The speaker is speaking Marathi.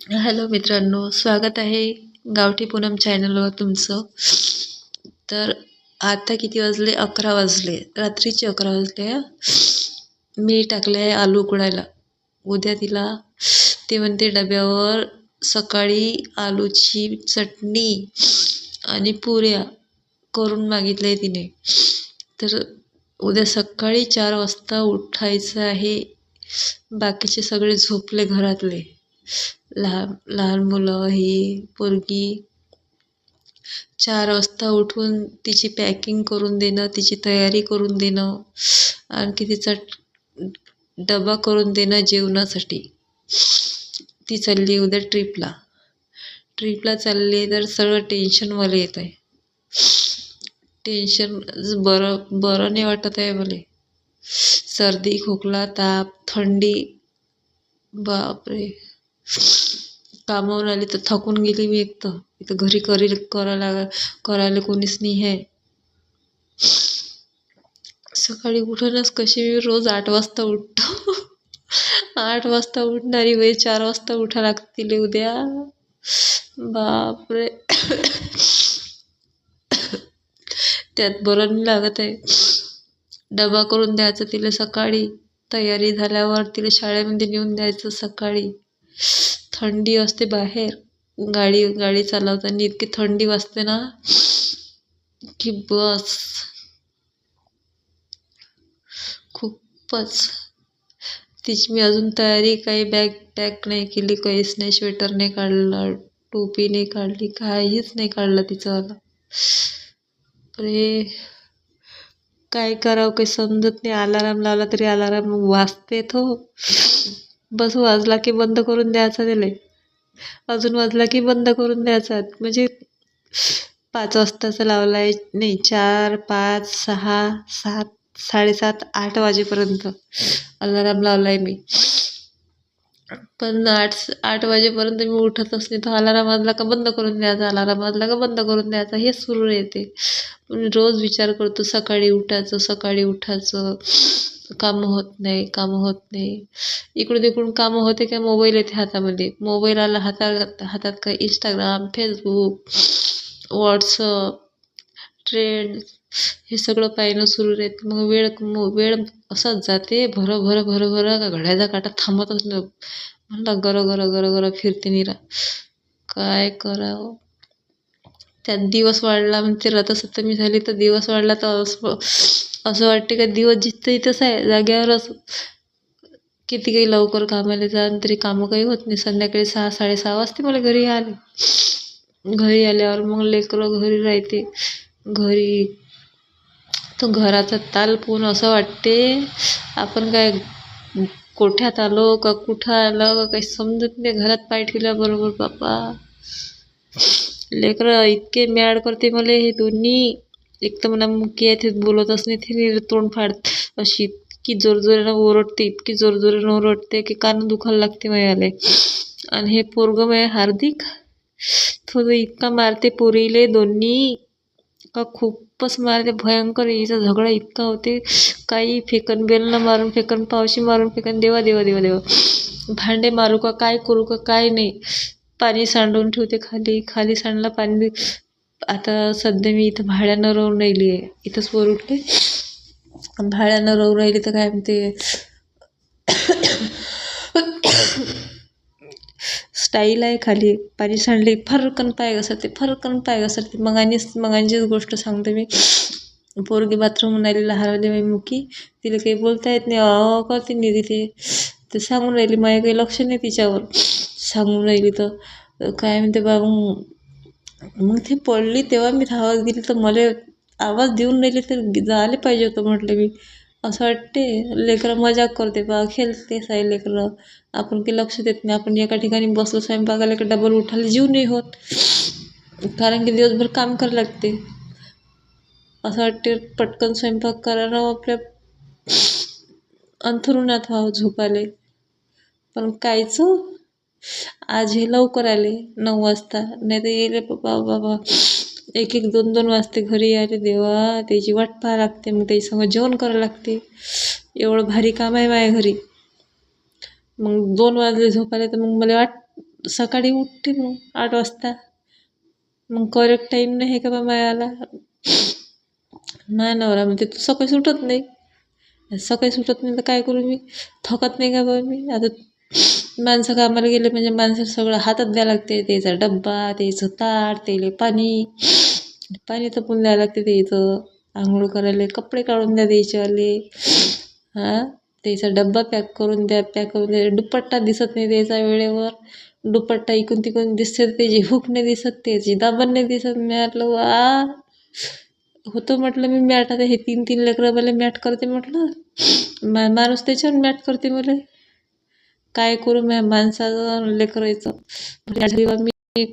हॅलो मित्रांनो स्वागत आहे गावठी पूनम चॅनलवर तुमचं. तर आता किती वाजले? अकरा वाजले. रात्रीचे अकरा वाजले मी टाकले आहे आलू उकडायला. उद्या तिला ते म्हणते डब्यावर सकाळी आलूची चटणी आणि पुऱ्या करून मागितलं आहे तिने. तर उद्या सकाळी चार वाजता उठायचं आहे. बाकीचे सगळे झोपले घरातले. लहान लहान मुलं ही पोरगी चार वाजता उठून तिची पॅकिंग करून देणं तिची तयारी करून देणं आणखी तिचा डबा करून देणं जेवणासाठी. ती चालली उद्या ट्रीपला ट्रीपला चालली आहे तर सगळं टेन्शन मला येत आहे टेन्शन बरं बरं नाही वाटत आहे मला. सर्दी खोकला ताप थंडी. बापरे. कामावरून आली तर थकून गेली मी एक तर. इथं घरी करी करायला करायला कोणीच नाही आहे. सकाळी उठूनच कशी मी रोज आठ वाजता उठतो. आठ वाजता उठणारी वेळ चार वाजता उठा लागतील उद्या. बापरे. त्यात बरं नाही लागत आहे. डबा करून द्यायचा तिला सकाळी. तयारी झाल्यावर तिला शाळेमध्ये नेऊन द्यायचं सकाळी. थंडी असते बाहेर. गाडी गाडी चालवताना इतकी थंडी वाजते ना की बस. खूपच. तिची मी अजून तयारी काही बॅग पॅक नाही केली काहीच नाही स्वेटर नाही काढलं टोपी नाही काढली काहीच नाही काढलं तिचं. अरे काय करावं काही समजत नाही. अलाराम लावला तरी अलाराम वाजते तो हो. बस वाजला की बंद करून द्यायचा त्याला. अजून वाजला की बंद करून द्यायचा म्हणजे पाच वाजताचा लावला आहे नाही चार पाच सहा सात साडेसात आठ वाजेपर्यंत अलाराम लावला आहे मी. पण आठ आठ वाजेपर्यंत मी उठतच नाही तर अलाराम वाजला का बंद करून द्यायचा अलाराम वाजला का बंद करून द्यायचा हे सुरू येते. रोज विचार करतो सकाळी उठायचं सकाळी उठायचं. कामं होत नाही कामं होत नाही. इकडून तिकडून कामं होते काय मोबाईल येते हातामध्ये. मोबाईल आला हातात हातात काय इंस्टाग्राम फेसबुक व्हॉट्सअप ट्रेंड हे सगळं पाहिणं सुरू राहते मग वेळ वेळ असाच जाते. भरं भरं भरं भरं का घड्याचा काटा थांबतच नाही. म्हणलं गरं गरं गरं गरं फिरते निरा. काय करावं? त्यात दिवस वाढला म्हणजे रथसप्तमी झाली तर दिवस वाढला तर असं असं वाटते का दिवस जिथं इथंच आहे जाग्यावरच किती काही लवकर कामाला जा तरी कामं काही होत नाही. संध्याकाळी सहा साडेसहा वाजते मला घरी आले घरी आल्यावर मग लेकरं घरी राहते. घरी तो घराचा ताल पूर्ण असं वाटते आपण काय कोठ्यात आलो का कुठं आलं का काही समजत नाही. घरात पाय ठेवल्याबरोबर बापा लेकरं इतके मॅड करते मला हे दोन्ही. एक तर मला मुकी आहे ते बोलतच नाही ते तोंड फाड. अशी इतकी जोरजोरानं ओरडते इतकी जोरजोरानं ओरडते की कान दुखायला लागते मयाले. आणि हे पोरगं मय हार्दिक. थोडं इतका मारते पोरीले दोन्ही. का खूपच मारते भयंकर हिचा झगडा इतका होते. काही फेकन बेलनं मारून फेकन पावशी मारून फेकन देवा देवा देवा देवा. भांडे मारू का काय करू का काय नाही. पाणी सांडून ठेवते खाली. खाली सांडला पाणी आता सध्या मी इथं भाड्यानं राहून राहिली आहे. इथंच वर उठले. भाड्यानं राहून राहिली तर काय म्हणते? स्टाईल आहे खाली. पाणी सांडले फरकन पाय घसरते फरकन पाय घसरते. मग आणि मग गोष्ट सांगते मी. पोरगी बाथरूम म्हणाली लहान मी मुकी. तिला काही बोलता येत नाही. अ करते नाही तिथे ते सांगून राहिली माझ्या काही लक्ष नाही तिच्यावर. सांगून राहिली तर काय म्हणते बा मग मग ती पडली तेव्हा मी धावत गेली तर मला आवाज देऊन राहिली तर झाले पाहिजे होतं म्हटलं मी. असं वाटते लेकरं मजाक करते बा खेळतेच आहे लेकरं. आपण काही लक्ष देत नाही आपण एका ठिकाणी बसलो स्वयंपाकाला की डबल उठायला जीव नाही होत. कारण की दिवसभर काम करावं लागते. असं वाटते पटकन स्वयंपाक करायला आपल्या अंथरुणात व्हावं झोपायला. पण कायचं? आज हे लवकर आले नऊ वाजता. नाही तर येले बाबा बाबा. एक एक दोन दोन वाजते घरी आले देवा त्याची वाट पाहा लागते. मग त्याच्यासंग जेवण करावं लागते. एवढं भारी काम आहे माझ्या घरी. मग दोन वाजले झोपायला तर मग मला वाट सकाळी उठते मग आठ वाजता. मग करेक्ट टाईम नाही आहे का बा मायाला? नाही नवरा म्हणते तू सकाळी सुटत नाही. सकाळी सुटत नाही तर काय करू मी? थकत नाही का बा मी? आता माणसं कामाला गेले म्हणजे माणसाला सगळं हातात द्यावं लागते. त्याचा डब्बा त्याचं ताट त्याला पाणी. पाणी तापवून द्यावं लागते त्याचं. आंघोळ करायला कपडे काढून द्या त्याच्यावाले. हां? त्याचा डब्बा पॅक करून द्या पॅक करून द्या. दुपट्टा दिसत नाही त्याचा वेळेवर. दुपट्टा इकून तिकून दिसते त्याची हुक नाही दिसत त्याची दाबण नाही दिसत. मी म्हटलं वा. होतं म्हटलं मी मॅट. आता हे तीन तीन लेकरं मला मॅट करते म्हटलं. मा माणूस त्याच्यावर मॅट करते मला. काय करू मी माणसाचं लेकरायचं मी